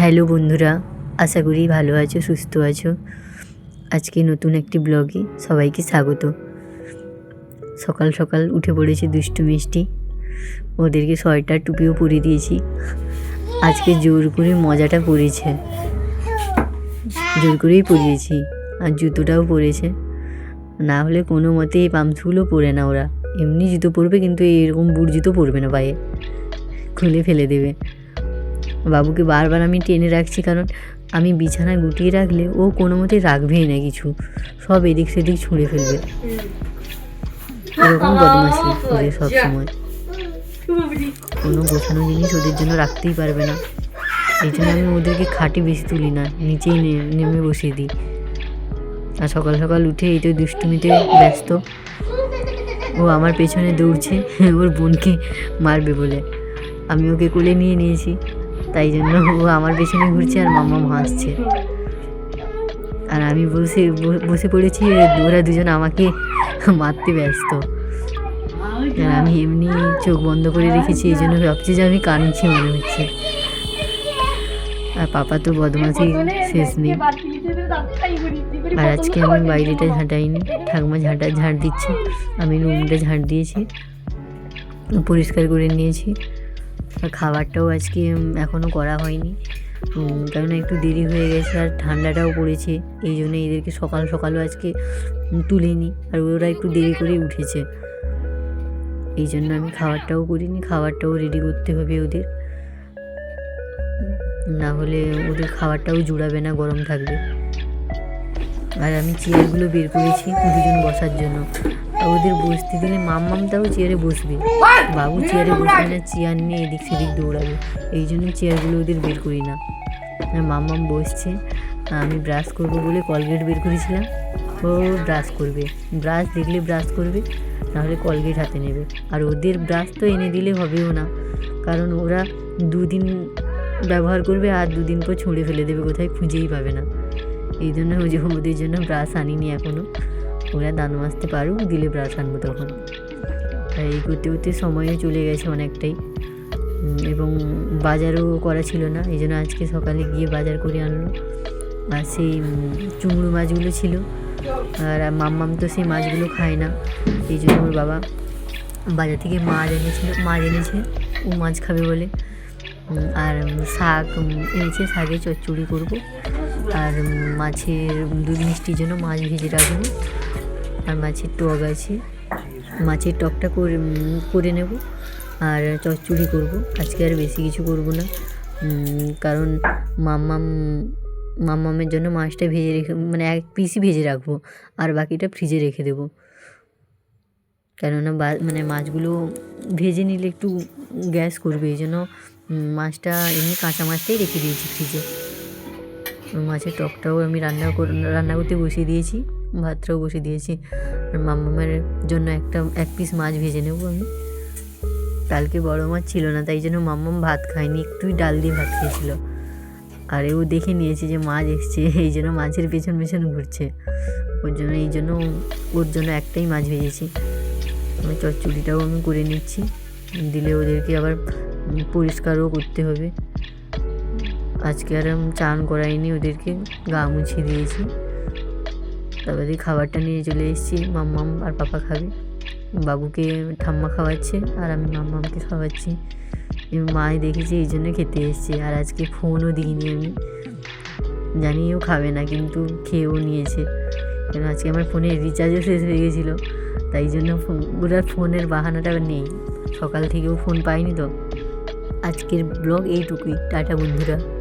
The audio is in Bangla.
হ্যালো বন্ধুরা, আশা করি ভালো আছো, সুস্থ আছো। আজকে নতুন একটি ব্লগে সবাইকে স্বাগত। সকাল সকাল উঠে পড়েছে দুষ্টু মিষ্টি। ওদেরকে সোয়েটার টুপিও পরিয়ে দিয়েছি। আজকে জোর করে মজাটা পড়েছে। জোর করেই পরিয়েছি, আর জুতোটাও পরেছে। না হলে কোনো মতে এই পামসুগুলো পরে না ওরা। এমনি জুতো পরবে কিন্তু এরকম বুট জুতো পরবে না পায়ে। খুলে ফেলে দেবে। বাবুকে বারবার আমি টেনে রাখছি কারণ আমি বিছানায় গুটিয়ে রাখলে ও কোনো মতে রাখবেই না কিছু। সব এদিক সেদিক ছুঁড়ে ফেলবে। এরকম বদমাসি ওদের সবসময়। কোনো গোছানো জিনিস ওদের জন্য রাখতেই পারবে না। এই জন্য আমি ওদেরকে খাটে বেশি তুলি না নিচেই নেমে বসিয়ে দিই। আর সকাল সকাল উঠে এই তো দুষ্টুমিতে ব্যস্ত। ও আমার পেছনে দৌড়ছে ওর বোনকে মারবে বলে। আমি ওকে কোলে নিয়ে নিয়েছি। তাই জন্য ও আমার পেছনে ঘুরছে আর মাম্মা হাসছে। আর আমি বসে বসে পড়েছি, ওরা দুজন আমাকে মারতে ব্যস্ত। আর আমি এমনি চোখ বন্ধ করে রেখেছি, এই জন্য ভাবছি যে আমি কাঁদছি মনে হচ্ছে। আর পাপা তো বদমাসি শেষ নেই। আর আজকে আমি বাইরেটা ঝাঁটাইনি, ঠাকুমা ঝাঁটা, ঝাঁট দিচ্ছে। আমি রুমটা ঝাঁট দিয়েছি, পরিষ্কার করে নিয়েছি। খাবারটাও আজকে এখনও করা হয়নি। কারণ একটু দেরি হয়ে গেছে আর ঠান্ডাটাও পড়েছে, এই জন্য এদেরকে সকাল সকালও আজকে তুলিনি আর ওরা একটু দেরি করে উঠেছে। এই জন্য আমি খাবারটাও করিনি, খাবারটাও রেডি করতে হবে ওদের। না হলে ওদের খাবারটাও জুড়াবে না, গরম থাকবে। আর আমি চেয়ারগুলো বের করেছি দুজন বসার জন্য। ওদের বসতে দিলে মাম্মামটাও চেয়ারে বসবে। বাবু চেয়ারে বসবে না চেয়ার নিয়ে এদিক সেদিক দৌড়াবে। এই জন্য চেয়ারগুলো ওদের বের করি না। মাম্মাম বসছে আমি ব্রাশ করব বলে কলগেট বের করেছিলাম। ও ব্রাশ করবে। ব্রাশ দেখলে ব্রাশ করবে নাহলে কলগেট হাতে নেবে। আর ওদের ব্রাশ তো এনে দিলে হবেও না। কারণ ওরা দুদিন ব্যবহার করবে আর দুদিন পর ছুঁড়ে ফেলে দেবে কোথায় খুঁজেই পাবে না। এই জন্য ওই যে ওদের জন্য ব্রাশ আনিনি এখনও ওরা দান মাজতে পারুক দিলে ব্রাশ আনব তখন। আর এই করতে করতে সময়ও চলে গেছে অনেকটাই। এবং বাজারও করা ছিল না এই জন্য আজকে সকালে গিয়ে বাজার করে আনলো। আর সেই উম, চুংড়ো মাছগুলো ছিল। আর মাম্মাম তো সেই মাছগুলো খায় না এই জন্য ওর বাবা বাজার থেকে মাছ এনেছিল মাছ এনেছে ও মাছ খাবে বলে। আর শাক এনেছে শাকে চচ্চড়ি করব। আর মাছের দুধ মিষ্টির জন্য মাছ ভেজে রাখব। আর মাছের টক আছে। মাছের টকটা করে করে নেব। আর চচ্চড়ি করব। আজকে আর বেশি কিছু করব না। কারণ মাম্মাম, মাম্মামের জন্য মাছটা ভেজে রেখে মানে এক পিসই ভেজে রাখব। আর বাকিটা ফ্রিজে রেখে দেবো। কেননা মানে মাছগুলো ভেজে নিলে একটু গ্যাস করবে। এই জন্য মাছটা এমনি কাঁচা মাছটাই রেখে দিয়েছি ফ্রিজে মাছের টকটাও আমি রান্না রান্না করতে বসিয়ে দিয়েছি, ভাতটাও বসিয়ে দিয়েছি। আর মাম্মামের জন্য একটা, এক পিস মাছ ভেজে নেব আমি। কালকে বড় মাছ ছিল না, তাই জন্য মাম্মাম ভাত খায়নি একটুই ডাল দিয়ে ভাত খেয়েছিল। আর ও দেখে নিয়েছে যে মাছ এসছে, এই জন্য মাছের পেছন পেছন ঘুরছে। ওর জন্য, এই জন্য ওর জন্য একটাই মাছ ভেজেছি। আমি চচ্চড়িটাও আমি করে নিচ্ছি, দিলে ওদেরকে আবার পরিষ্কারও করতে হবে। আজকে আর আমি চান করাইনি, ওদেরকে গা মুছিয়ে দিয়েছি। তারপরে খাবারটা নিয়ে চলে এসেছি, মাম্মাম আর পাপা খাবে। বাবুকে ঠাম্মা খাওয়াচ্ছে আর আমি মাম্মামকে খাওয়াচ্ছি। মায়ে দেখেছি, এই জন্য খেতে এসেছি। আর আজকে ফোনও দিইনি আমি। জানি ও খাবে না, কিন্তু খেয়েও নিয়েছে। কেন আজকে আমার ফোনের রিচার্জও শেষ হয়ে গেছিল। তাই জন্য ওরা ফোনের বাহানাটা নেই। সকাল থেকেও ফোন পাইনি তো। আজকের ব্লগ এইটুকুই। টাটা বন্ধুরা।